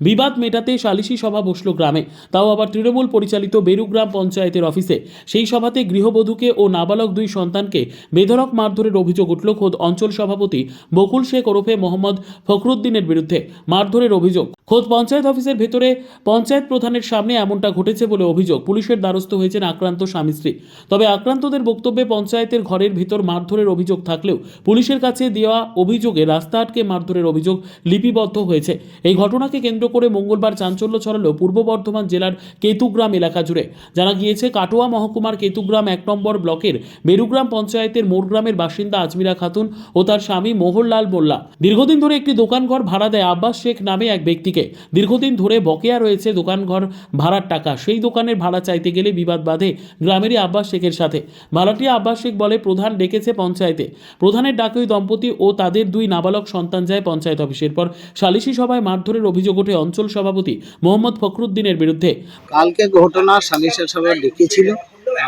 বিবাদ মেটাতে সালিশি সভা বসল গ্রামে। তাও আবার তৃণমূল পরিচালিত বেরুগ্রাম পঞ্চায়েতের অফিসে। সেই সভাতে গৃহবধূকে ও নাবালক দুই সন্তানকে বেধরক মারধরের অভিযোগ উঠল খোদ অঞ্চল সভাপতি বকুল শেখ ওরফে মোহাম্মদ ফখরুদ্দিনের বিরুদ্ধে। মারধরের অভিযোগ খোদ পঞ্চায়েত অফিসের ভেতরে পঞ্চায়েত প্রধানের সামনে এমনটা ঘটেছে বলে অভিযোগ পুলিশের দ্বারস্থ হয়েছেন আক্রান্ত স্বামী স্ত্রী। তবে আক্রান্তদের বক্তব্যে পঞ্চায়েতের ঘরের ভেতর মারধরের অভিযোগ থাকলেও পুলিশের কাছে দেওয়া অভিযোগে রাস্তা আটকে মারধরের অভিযোগ লিপিবদ্ধ হয়েছে। এই ঘটনাকে কেন্দ্র করে মঙ্গলবার চাঞ্চল্য ছড়ালো পূর্ব বর্ধমান জেলার কেতুগ্রাম এলাকা জুড়ে। জানা গিয়েছে, কাটোয়া মহকুমার কেতুগ্রাম এক নম্বর ব্লকের বেরুগ্রাম পঞ্চায়েতের মোড়গ্রামের বাসিন্দা আজমিরা খাতুন ও তার স্বামী মোহনলাল মোল্লা। দীর্ঘদিন ধরে একটি দোকানঘর ভাড়া দেয় আব্বাস শেখ নামে এক ব্যক্তিকে। দীর্ঘদিন ধরে বকেয়া রয়েছে দোকানঘর ভাড়ার টাকা। সেই দোকানের ভাড়া চাইতে গেলে বিবাদ বাধে গ্রামেরই আব্বাস শেখের সাথে। ভাড়াটিয়া আব্বাস শেখ বলে প্রধান ডেকেছে পঞ্চায়েতে। প্রধানের ডাকে ওই দম্পতি ও তাদের দুই নাবালক সন্তান যায় পঞ্চায়েত অফিসের পর। সালিশি সভায় মারধরের অভিযোগ ওঠে অঞ্চল সভাপতি মোহাম্মদ ফখরুদ্দিনের বিরুদ্ধে। কালকে ঘটনা সালিশের সভা ডেকেছিল।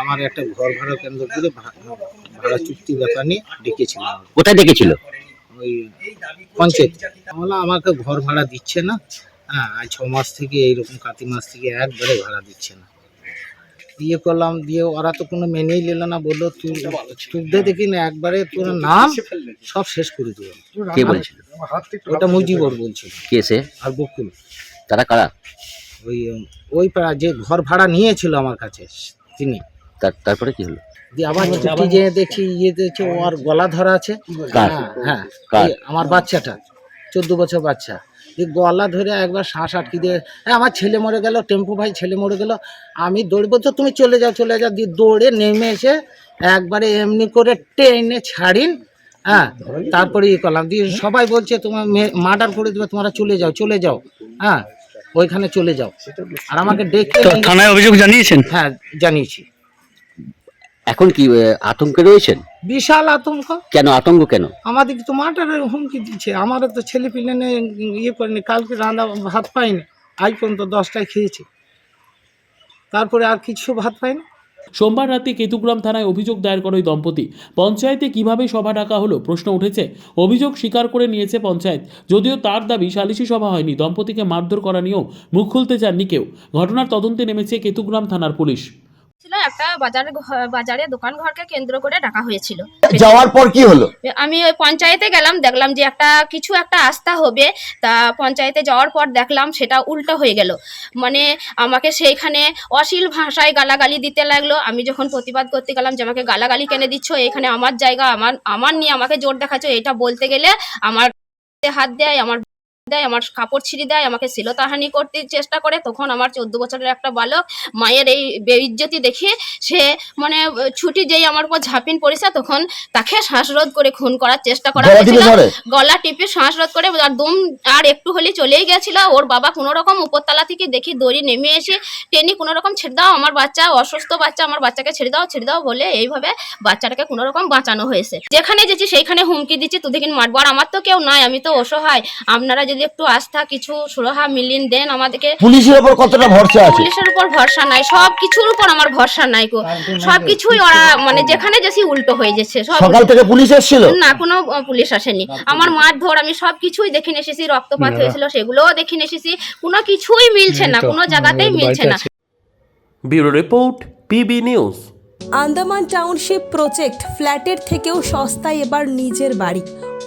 আমার একটা ঘর ভাড়া কেন্দ্র করে ভাড়া চুক্তি ব্যাপার নিয়ে ডেকেছিল। কোথায় ডেকেছিল? ওই পঞ্চায়েত। আমাকে ঘর ভাড়া দিচ্ছে না। হ্যাঁ ছ মাস থেকে এইরকম কাতি মাস থেকে একবারে ভাড়া দিচ্ছে না। দিয়ে করলাম দিয়ে ওরা তো কোনো মেনেই নিল না বলল তুই তুলতে দেখি না। একবারে তোর নাম সব শেষ করে দেবো কে বলেছিল? ওটা মুজিবর বলছিল। কে সে? আর বকুল। তারা কারা? ওই ওই পাড়া যে ঘর ভাড়া নিয়েছিল আমার কাছে তিনি। তারপরে কি হলো? দিয়ে আবার ছুটি যে দেখি ইয়ে দেখছি ও আর গলা ধরা আছে। হ্যাঁ, হ্যাঁ আমার বাচ্চাটা। চোদ্দ বছর বাচ্চা। দিয়ে গলা ধরে একবার শ্বাস আটকে দিয়ে হ্যাঁ আমার ছেলে মরে গেল টেম্পু ভাই ছেলে মরে গেল আমি দৌড়বো তো তুমি চলে যাও চলে যাও। দিয়ে দৌড়ে নেমে এসে একবারে এমনি করে টেনে ছাড়িন হ্যাঁ তারপরে ইয়ে করলাম। দিয়ে সবাই বলছে তোমার মার্ডার করে দেবে তোমরা চলে যাও চলে যাও হ্যাঁ ওইখানে চলে যাও। আর আমাকে ডেকে থানায় অভিযোগ জানিয়েছেন? হ্যাঁ জানিয়েছি। এখন কি আতঙ্কে রয়েছেন? বিশাল আতঙ্ক। কেন? আতঙ্ক কেন? আমাদেরকে তো মাটারের হুমকি দিচ্ছে। আমারও তো ছেলে পিলে ইয়ে করেনি কালকে রান্না ভাত পাইনি। আজ পর্যন্ত দশটায় খেয়েছি। তারপরে আর কিছু ভাত পাইনি। সোমবার রাতে কেতুগ্রাম থানায় অভিযোগ দায়ের করে ওই দম্পতি। পঞ্চায়েতে কীভাবে সভা ডাকা হলো প্রশ্ন উঠেছে। অভিযোগ স্বীকার করে নিয়েছে পঞ্চায়েত। যদিও তার দাবি সালিশি সভা হয়নি দম্পতিকে মারধর করা নিয়েও মুখ খুলতে চাননি কেউ। ঘটনার তদন্তে নেমেছে কেতুগ্রাম থানার পুলিশ। ছিল একটা বাজারে বাজারে দোকান ঘরকে কেন্দ্র করে ডাকা হয়েছিল। যাওয়ার পর কি হলো? আমি ওই পঞ্চায়েতে গেলাম দেখলাম যে একটা কিছু একটা আস্থা হবে তা পঞ্চায়েতে যাওয়ার পর দেখলাম সেটা উল্টো হয়ে গেল। মানে আমাকে সেইখানে অশ্লীল ভাষায় গালাগালি দিতে লাগল। আমি যখন প্রতিবাদ করতে গেলাম যে আমাকে গালাগালি কেনে দিচ্ছ? এখানে আমার জায়গা আমার আমার নিয়ে আমাকে জোর দেখাচ্ছ? এটা বলতে গেলে আমার হাত দেয় আমার দেয় আমার কাপড় ছিঁড়ে দেয় আমাকে শিলতাহানি করতে চেষ্টা করে। তখন আমার চোদ্দ বছরের একটা বালক মায়ের এই বেইজ্জতি দেখে সে মানে ছুটি যেই আমার উপর ঝাঁপিন পড়েছে তখন তাকে শ্বাসরোধ করে খুন করার চেষ্টা করা হয়েছিল। গলা টিপে শ্বাসরোধ করে আর দম আর একটু হলে চলেই গেছিল। ওর বাবা কোনো রকম উপরতলা থেকে দেখি দড়ি নেমে এসে টেনি কোনো রকম ছেড়ে দাও আমার বাচ্চা অসুস্থ বাচ্চা আমার বাচ্চাকে ছেড়ে দাও ছেড়ে দাও বলে এইভাবে বাচ্চাটাকে কোনো রকম বাঁচানো হয়েছে। যেখানে যেছি সেইখানে হুমকি দিচ্ছি। তুদিকিন মারবো আর আমার তো কেউ নাই আমি তো অসহায়। আপনারা যদি একটু আস্থা কিছু সুরাহা মিলিন দেন আমাদেরকে। পুলিশের ওপর কতটা ভরসা আছে? পুলিশের উপর ভরসা নাই সব কিছুর উপর আমার ভরসা নাই গো। সব কিছুই ওরা মানে যেখানে যাচ্ছি উল্টো হয়ে যাচ্ছে সব সকাল থেকে পুলিশ এসেছিল? না কোনো পুলিশ আসেনি। আমার মারধর আমি সব কিছুই দেখে নিয়ে এসেছি রক্তপাত হয়েছিল সেগুলোও দেখে নিয়ে এসেছি। কোনো কিছুই মিলছে না কোনো জায়গাতেই মিলছে না। Bureau report PB news. Andaman township project ফ্ল্যাটের থেকেও সস্তায় এবার নিজের বাড়ি।